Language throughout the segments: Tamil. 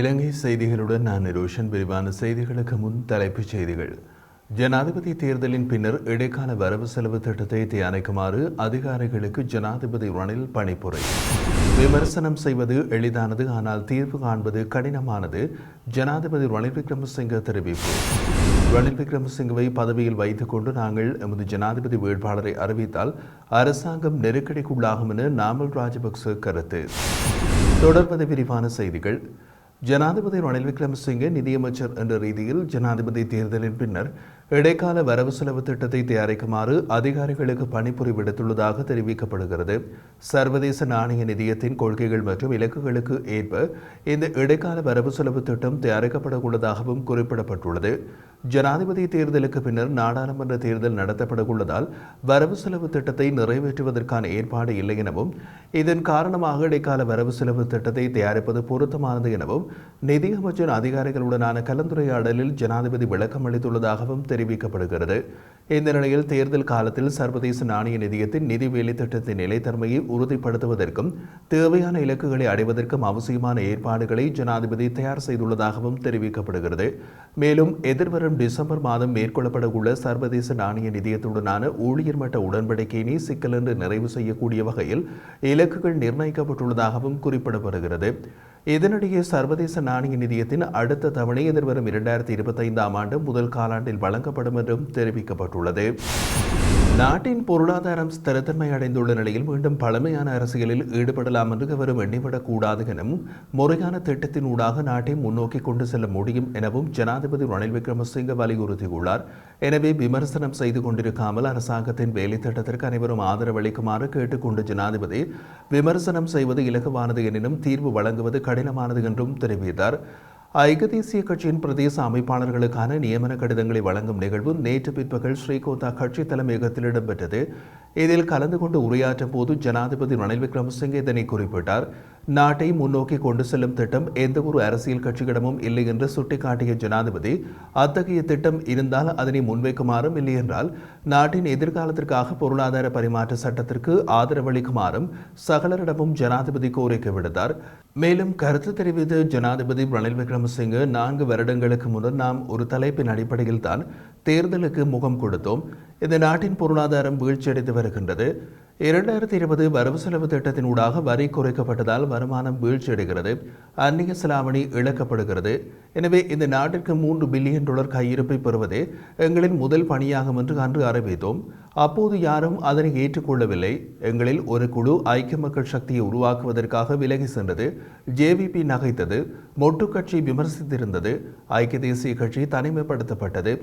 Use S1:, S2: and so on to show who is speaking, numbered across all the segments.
S1: இலங்கை செய்திகளுடன் நான் ரோஷன் விரிவான செய்திகளுக்கு முன் தலைப்புச் செய்திகள். ஜனாதிபதி தேர்தலின் பின்னர் இடைக்கால வரவு செலவு திட்டத்தை தயாரிக்குமாறு அதிகாரிகளுக்கு ஜனாதிபதி ரணில் பணிப்புரை. விமர்சனம் செய்வது எளிதானது ஆனால் தீர்வு காண்பது கடினமானது ஜனாதிபதி ரணில் விக்ரமசிங்க தெரிவிப்பு. ரணில் விக்ரமசிங்கவை பதவியில் வைத்துக் கொண்டு நாங்கள் எமது ஜனாதிபதி வேட்பாளரை அறிவித்தால் அரசாங்கம் நெருக்கடிக்குள்ளாகும் என நாமல் ராஜபக்ச கருத்து. தொடர்பது விரிவான செய்திகள். ஜனாதிபதி ரணில் விக்ரமசிங்கே நிதியமைச்சர் என்ற ரீதியில் ஜனாதிபதி தேர்தலின் பின்னர் இடைக்கால வரவு செலவு திட்டத்தை தயாரிக்குமாறு அதிகாரிகளுக்கு பணிபுரி விடுத்துள்ளதாக தெரிவிக்கப்படுகிறது. சர்வதேச நாணய நிதியத்தின் கொள்கைகள் மற்றும் இலக்குகளுக்கு ஏற்ப இந்த இடைக்கால வரவு செலவு திட்டம் தயாரிக்கப்பட உள்ளதாகவும் குறிப்பிடப்பட்டுள்ளது. ஜனாதிபதி தேர்தலுக்கு பின்னர் நாடாளுமன்ற தேர்தல் நடத்தப்பட உள்ளதால் வரவு செலவு திட்டத்தை நிறைவேற்றுவதற்கான ஏற்பாடு இல்லை எனவும் இதன் காரணமாக இடைக்கால வரவு செலவு திட்டத்தை தயாரிப்பது பொருத்தமானது எனவும் நிதியமைச்சர் அதிகாரிகளுடனான கலந்துரையாடலில் ஜனாதிபதி விளக்கம் அளித்துள்ளதாகவும் தெரிவிக்கப்படுகிறது. இந்த நிலையில் தேர்தல் காலத்தில் சர்வதேச நாணய நிதியத்தின் நிதி வேலை திட்டத்தின் நிலைத்தன்மையை உறுதிப்படுத்துவதற்கும் தேவையான இலக்குகளை அடைவதற்கும் அவசியமான ஏற்பாடுகளை ஜனாதிபதி தயார் செய்துள்ளதாகவும் தெரிவிக்கப்படுகிறது. மேலும் எதிர்வரும் டிசம்பர் மாதம் மேற்கொள்ளப்பட உள்ள சர்வதேச நாணய நிதியத்துடனான ஊழியர் மட்ட உடன்படிக்கையினை சிக்கல் என்று நிறைவு செய்யக்கூடிய வகையில் இலக்குகள் நிர்ணயிக்கப்பட்டுள்ளதாகவும் குறிப்பிடப்படுகிறது. இதனிடையே சர்வதேச நாணய நிதியத்தின் அடுத்த தவணை எதிர்வரும் இரண்டாயிரத்தி இருபத்தைந்தாம் ஆண்டு முதல் காலாண்டில் வழங்கப்படும் என்றும் தெரிவிக்கப்பட்டுள்ளது. நாட்டின் பொருளாதாரம் ஸ்திரத்தன்மை அடைந்துள்ள நிலையில் மீண்டும் பழமையான அரசியலில் ஈடுபடலாம் என்று எவரும் எண்ணிவிடக்கூடாது எனவும் முறையான திட்டத்தின் ஊடாக நாட்டை முன்னோக்கி கொண்டு செல்ல முடியும் எனவும் ஜனாதிபதி ரணில் விக்ரமசிங்க வலியுறுத்தியுள்ளார். எனவே விமர்சனம் செய்து கொண்டிருக்காமல் அரசாங்கத்தின் வேலை திட்டத்திற்கு அனைவரும் ஆதரவு அளிக்குமாறு கேட்டுக்கொண்ட ஜனாதிபதி விமர்சனம் செய்வது இலகுவானது எனினும் தீர்வு வழங்குவது கடினமானது என்றும் தெரிவித்தார். ஐக்கிய தேசிய கட்சியின் பிரதேச அமைப்பாளர்களுக்கான நியமன கடிதங்களை வழங்கும் நிகழ்வு நேற்று பிற்பகல் ஸ்ரீகோத்தா கட்சி தலைமையகத்தில் இடம்பெற்றது. இதில் கலந்து கொண்டு உரையாற்றும் போது ஜனாதிபதி ரணில் விக்ரமசிங்கே இதனை குறிப்பிட்டார். நாட்டை முன்னோக்கி கொண்டு செல்லும் திட்டம் எந்த ஒரு அரசியல் கட்சியிடமும் இல்லை என்று சுட்டிக்காட்டிய ஜனாதிபதி அத்தகைய திட்டம் இருந்தால் அதனை முன்வைக்குமாறும் இல்லை என்றால் நாட்டின் எதிர்காலத்திற்காக பொருளாதார பரிமாற்ற சட்டத்திற்கு ஆதரவளிக்குமாறும் சகலரிடமும் ஜனாதிபதி கோரிக்கை விடுத்தார். மேலும் கருத்து தெரிவித்த ஜனாதிபதி ரணில் விக்ரமசிங்கே நான்கு வருடங்களுக்கு முன்னர் நாம் ஒரு தலைப்பின் அடிப்படையில் தான் தேர்தலுக்கு முகம் கொடுத்தோம். இந்த நாட்டின் பொருளாதாரம் வீழ்ச்சியடைந்து வருகின்றது. இரண்டாயிரத்தி இருபது வரவு செலவு திட்டத்தின் ஊடாக வரி குறைக்கப்பட்டதால் வருமானம் வீழ்ச்சியடைகிறது. அந்நிய செலாவணி இழக்கப்படுகிறது. எனவே இந்த நாட்டிற்கு மூன்று பில்லியன் டாலர் கையிருப்பை பெறுவதே எங்களின் முதல் பணியாகும் என்று அன்று அறிவித்தோம். அப்போது யாரும் அதனை ஏற்றுக்கொள்ளவில்லை. எங்களில் ஒரு குழு ஐக்கிய மக்கள் சக்தியை உருவாக்குவதற்காக விலகி சென்றது. ஜேவிபி நகைத்தது. மொட்டு கட்சி விமர்சித்திருந்தது. ஐக்கிய தேசிய கட்சி தனிமைப்படுத்தப்பட்டது.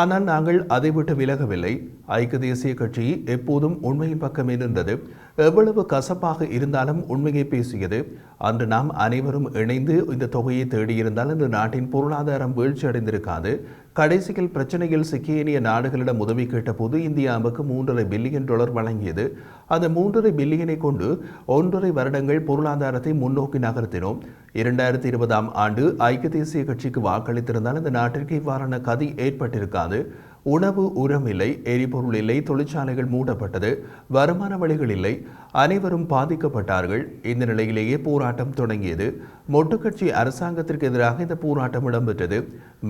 S1: ஆனால் நாங்கள் அதை விட்டு விலகவில்லை. ஐக்கிய தேசிய கட்சி எப்போதும் உண்மையின் பக்கமே நின்றது எவ்வளவு கசப்பாக இருந்தாலும் உண்மையை பேசியது. அன்று நாம் அனைவரும் இணைந்து இந்த தொகையை தேடியிருந்தால் இந்த நாட்டின் பொருளாதாரம் வீழ்ச்சி அடைந்திருக்காது கடைசியில் பிரச்சனையில் சிக்கியேனிய நாடுகளிடம் உதவி கேட்டபோது இந்தியாவுக்கு மூன்றரை பில்லியன் டாலர் வழங்கியது. அந்த மூன்றரை பில்லியனை கொண்டு ஒன்றரை வருடங்கள் பொருளாதாரத்தை முன்னோக்கி நகர்த்தினோம். இரண்டாயிரத்தி இருபதாம் ஆண்டு ஐக்கிய தேசிய கட்சிக்கு வாக்களித்திருந்தால் இந்த நாட்டிற்கு இவ்வாறான கதி ஏற்பட்டிருக்காது. உணவு உரம் இல்லை எரிபொருள் இல்லை தொழிற்சாலைகள் மூடப்பட்டது வருமான வழிகள் இல்லை அனைவரும் பாதிக்கப்பட்டார்கள். இந்த நிலையிலேயே போராட்டம் தொடங்கியது. மொட்டுக்கட்சி அரசாங்கத்திற்கு எதிராக இந்த போராட்டம் இடம்பெற்றது.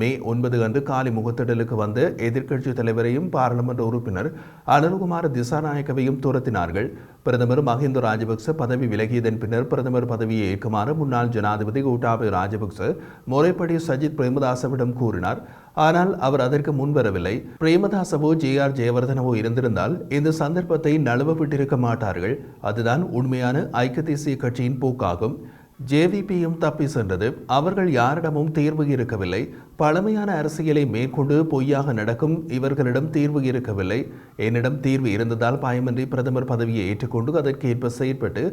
S1: மே ஒன்பது அன்று காலி முகத்திடலுக்கு வந்த எதிர்க்கட்சி தலைவரையும் பாராளுமன்ற உறுப்பினர் அனுகுமார திசாநாயக்கவையும் துரத்தினார்கள். பிரதமர் மஹிந்த ராஜபக்ச பதவி விலகியதன் பின்னர் பிரதமர் பதவியை ஏற்குமாறு முன்னாள் ஜனாதிபதி கோட்டாபய ராஜபக்ச முறைப்படி சஜித் பிரேமதாசவிடம் கூறினார். ஆனால் அவர் அதற்கு முன்வரவில்லை. பிரேமதாசவோ ஜே ஆர் ஜெயவர்தனவோ இருந்திருந்தால் இந்த சந்தர்ப்பத்தை நழுவ விட்டிருக்க மாட்டார்கள். அதுதான் உண்மையான ஐக்கிய தேசிய கட்சியின் போக்காகும். ஜேவிபியும் தப்பி சென்றது. அவர்கள் யாரிடமும் தீர்வு இருக்கவில்லை. பழமையான அரசியலை மேற்கொண்டு பொய்யாக நடக்கும் இவர்களிடம் தீர்வு இருக்கவில்லை. என்னிடம் தீர்வு இருந்ததால் பயமின்றி பிரதமர் பதவியை ஏற்றுக்கொண்டு அதற்கேற்ப செயற்பட்டு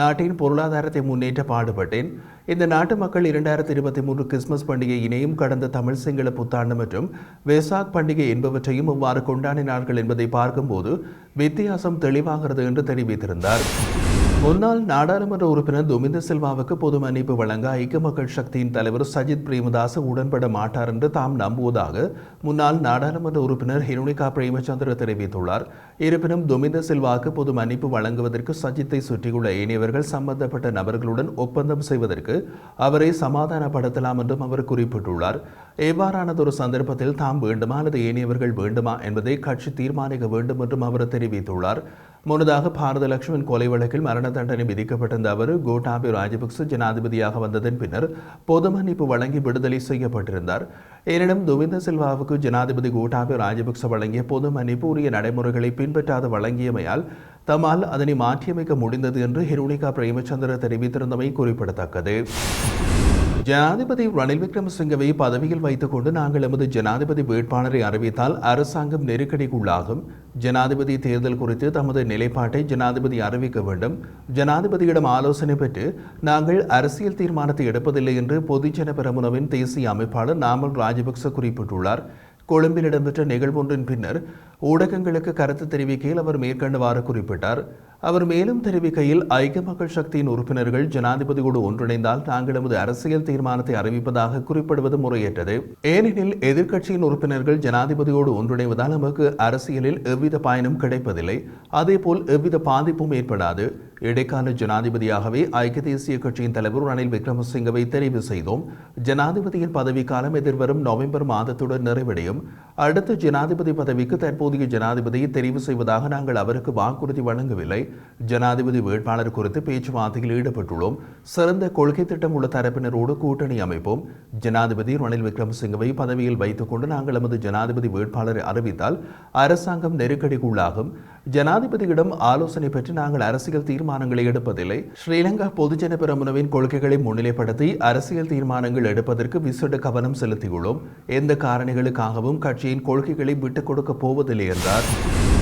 S1: நாட்டின் பொருளாதாரத்தை முன்னேற்ற பாடுபட்டேன். இந்த நாட்டு மக்கள் இரண்டாயிரத்தி இருபத்தி மூன்று கிறிஸ்துமஸ் பண்டிகையினையும் கடந்த தமிழ் சிங்கள புத்தாண்டு மற்றும் வெசாக் பண்டிகை என்பவற்றையும் இவ்வாறு கொண்டாடினார்கள் என்பதை பார்க்கும்போது வித்தியாசம் தெளிவாகிறது என்று தெரிவித்திருந்தார். முன்னாள் நாடாளுமன்ற உறுப்பினர் துமிந்த சில்வாவுக்கு பொது மன்னிப்பு வழங்க ஐக்கிய மக்கள் சக்தியின் தலைவர் சஜித் பிரேமதாச உடன்பட மாட்டார் என்று தாம் நம்புவதாக முன்னாள் நாடாளுமன்ற உறுப்பினர் ஹிருணிகா பிரேமச்சந்திர தெரிவித்துள்ளார். இருப்பினும் துமிந்த சில்வாவுக்கு பொது மன்னிப்பு வழங்குவதற்கு சஜித்தை சுற்றியுள்ள ஏனையவர்கள் சம்பந்தப்பட்ட நபர்களுடன் ஒப்பந்தம் செய்வதற்கு அவரை சமாதானப்படுத்தலாம் என்றும் அவர் குறிப்பிட்டுள்ளார். எவ்வாறானதொரு சந்தர்ப்பத்தில் தாம் வேண்டுமா அல்லது ஏனையவர்கள் வேண்டுமா என்பதை கட்சி தீர்மானிக்க வேண்டும் என்றும் அவர் தெரிவித்துள்ளார். முன்னதாக பாரத லட்சுமன் கொலை வழக்கில் மரண தண்டனை விதிக்கப்பட்டிருந்த அவர் கோட்டாபி ராஜபக்ச ஜனாதிபதியாக வந்ததன் பின்னர் பொது மன்னிப்பு வழங்கி விடுதலை செய்யப்பட்டிருந்தார். எனினும் துவிந்த சில்வாவுக்கு ஜனாதிபதி கோட்டாபி ராஜபக்ச வழங்கிய பொது மன்னிப்பு உரிய நடைமுறைகளை பின்பற்றாது வழங்கியமையால் தம்மால் அதனை மாற்றியமைக்க முடிந்தது என்று ஹிருணிகா பிரேமச்சந்திர தெரிவித்திருந்தமை குறிப்பிடத்தக்கது. ஜனாதிபதி ரணில் விக்ரமசிங்கவை பதவியில் வைத்துக் கொண்டு நாங்கள் எமது ஜனாதிபதி வேட்பாளரை அறிவித்தால் அரசாங்கம் நெருக்கடிக்குள்ளாகும். ஜனாதிபதி தேர்தல் குறித்து தமது நிலைப்பாட்டை ஜனாதிபதி அறிவிக்க வேண்டும். ஜனாதிபதியிடம் ஆலோசனை பெற்று நாங்கள் அரசியல் தீர்மானத்தை எடுப்பதில்லை என்று பொதுஜன பெரமுனவின் தேசிய அமைப்பாளர் நாமல் ராஜபக்ச குறிப்பிட்டுள்ளார். கொழும்பில் இடம்பெற்ற நிகழ்வொன்றின் பின்னர் ஊடகங்களுக்கு கருத்து தெரிவிக்கையில் அவர் மேற்கண்டவாறு குறிப்பிட்டார். அவர் மேலும் தெரிவிக்கையில் ஐக்கிய மக்கள் சக்தியின் உறுப்பினர்கள் ஜனாதிபதியோடு ஒன்றிணைந்தால் நாங்கள் எமது அரசியல் தீர்மானத்தை அறிவிப்பதாக குறிப்பிடுவது முறையற்றது. ஏனெனில் எதிர்க்கட்சியின் உறுப்பினர்கள் ஜனாதிபதியோடு ஒன்றிணைவதால் நமக்கு அரசியலில் எவ்வித பயனும் கிடைப்பதில்லை. அதேபோல் எவ்வித பாதிப்பும் ஏற்படாது. இடைக்கால ஜனாதிபதியாகவே ஐக்கிய தேசிய கட்சியின் தலைவர் ரணில் விக்ரமசிங்கவை தெரிவு செய்தோம். ஜனாதிபதியின் பதவிக்காலம் எதிர்வரும் நவம்பர் மாதத்துடன் நிறைவடையும். அடுத்த ஜனாதிபதி பதவிக்கு தற்போதைய ஜனாதிபதியை தெரிவு செய்வதாக நாங்கள் அவருக்கு வாக்குறுதி வழங்கவில்லை. ஜனாதிபதி வேட்பாளர் குறித்து பேச்சுவார்த்தையில் ஈடுபட்டுள்ளோம் சிறந்த கொள்கை திட்டம் உள்ள தரப்பினரோடு கூட்டணி அமைப்போம் ஜனாதிபதி ரணில் விக்ரமசிங்கவை பதவியில் வைத்துக் கொண்டு நாங்கள் நமது ஜனாதிபதி வேட்பாளரை அறிவித்தால் அரசாங்கம் நெருக்கடிக்குள்ளாகும் ஜனாதிபதியிடம் ஆலோசனை பெற்று நாங்கள் அரசியல் தீர்மானங்களை எடுப்பதில்லை ஸ்ரீலங்கா பொதுஜன பெரமுனவின் கொள்கைகளை முன்னிலைப்படுத்தி அரசியல் தீர்மானங்கள் எடுப்பதற்கு விசேட கவனம் செலுத்தியுள்ளோம் எந்த காரணிகளுக்காகவும் கட்சியின் கொள்கைகளை விட்டுக் கொடுக்க போவதில்லை என்றார்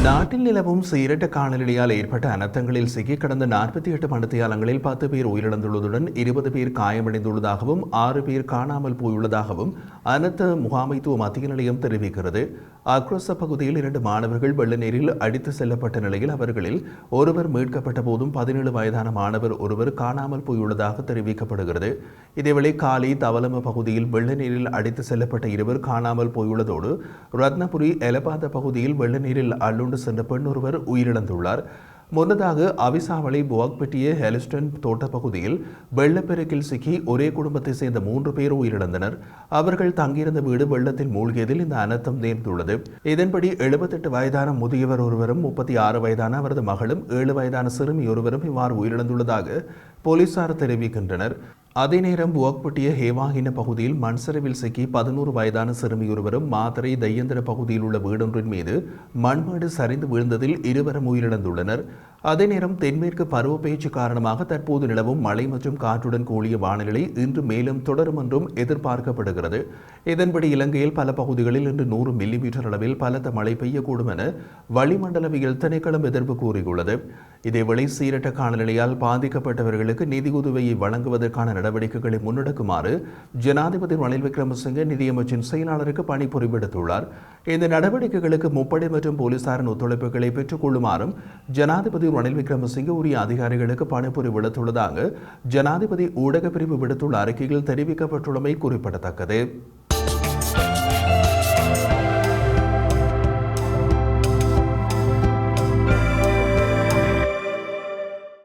S1: நாட்டில் நிலவும் சீரட்ட காலநிலையால் ஏற்பட்ட அனர்த்தங்களில் சிக்கி கடந்த நாற்பத்தி எட்டு மணித்தியாலங்களில் பத்து பேர் உயிரிழந்துள்ளதுடன் இருபது பேர் காயமடைந்துள்ளதாகவும் ஆறு பேர் காணாமல் போயுள்ளதாகவும் அனர்த்த முகாமைத்துவ மத்திய நிலையம் தெரிவிக்கிறது. அக்ரோச பகுதியில் இரண்டு மாணவர்கள் வெள்ள நீரில் அடித்து செல்லப்பட்ட நிலையில் அவர்களில் ஒருவர் மீட்கப்பட்ட போதும் பதினேழு வயதான மாணவர் ஒருவர் காணாமல் போயுள்ளதாக தெரிவிக்கப்படுகிறது. இதேவேளை காலி தவலம பகுதியில் வெள்ள நீரில் அடித்து செல்லப்பட்ட இருவர் காணாமல் போயுள்ளதோடு ரத்னபுரி எலபாத பகுதியில் வெள்ள நீரில் அள்ளுண்டு சென்ற பெண் ஒருவர் உயிரிழந்துள்ளார். முன்னதாக அவிசாவளை புவாக்பெட்டிய ஹெலிஸ்டன் தோட்டப்பகுதியில் வெள்ளப்பெருக்கில் சிக்கி ஒரே குடும்பத்தை சேர்ந்த மூன்று பேர் உயிரிழந்தனர். அவர்கள் தங்கியிருந்த வீடு வெள்ளத்தில் மூழ்கியதில் இந்த அனர்த்தம் நேர்ந்துள்ளது. இதன்படி எழுபத்தெட்டு வயதான முதியவர் ஒருவரும் முப்பத்தி ஆறு வயதான அவரது மகளும் ஏழு வயதான சிறுமி ஒருவரும் இவ்வாறு உயிரிழந்துள்ளதாக போலீசார் தெரிவிக்கின்றனர். அதே நேரம் புவக்பட்டிய ஹேவாகின பகுதியில் மண்சரிவில் சிக்கி பதினோரு வயதான சிறுமியொருவரும் மாத்தரை தையந்திர பகுதியில் உள்ள வீடொன்றின் மீது மண்மேடு சரிந்து வீழ்ந்ததில் இருவரும் உயிரிழந்துள்ளனர். அதே நேரம் தென்மேற்கு பருவப்பெயர்ச்சி காரணமாக தற்போது நிலவும் மழை மற்றும் காற்றுடன் கூடிய வானிலை இன்று மேலும் தொடரும் என்றும் எதிர்பார்க்கப்படுகிறது. இதன்படி இலங்கையில் பல பகுதிகளில் இன்று நூறு மில்லிமீட்டர் அளவில் பலத்த மழை பெய்யக்கூடும் என வளிமண்டலவியல் திணைக்களம் எதிர்ப்பு கூறியுள்ளது. இதேவேளை சீரற்ற காலநிலையால் பாதிக்கப்பட்டவர்களுக்கு நிதி உதவியை வழங்குவதற்கான நடவடிக்கைகளை முன்னெடுக்குமாறு ஜனாதிபதி ரணில் விக்ரமசிங்கே நிதியமைச்சின் செயலாளருக்கு பணி விடுத்துள்ளார் இந்த நடவடிக்கைகளுக்கு முப்படை மற்றும் போலீசாரின் ஒத்துழைப்புகளை பெற்றுக் கொள்ளுமாறும் ஜனாதிபதி ரணில் விக்ரமசிங்கே உரிய அதிகாரிகளுக்கு பணிபுரி விடுத்துள்ளதாக ஜனாதிபதி ஊடக பிரிவு விடுத்துள்ள அறிக்கையில் தெரிவிக்கப்பட்டுள்ளமை குறிப்பிடத்தக்கது.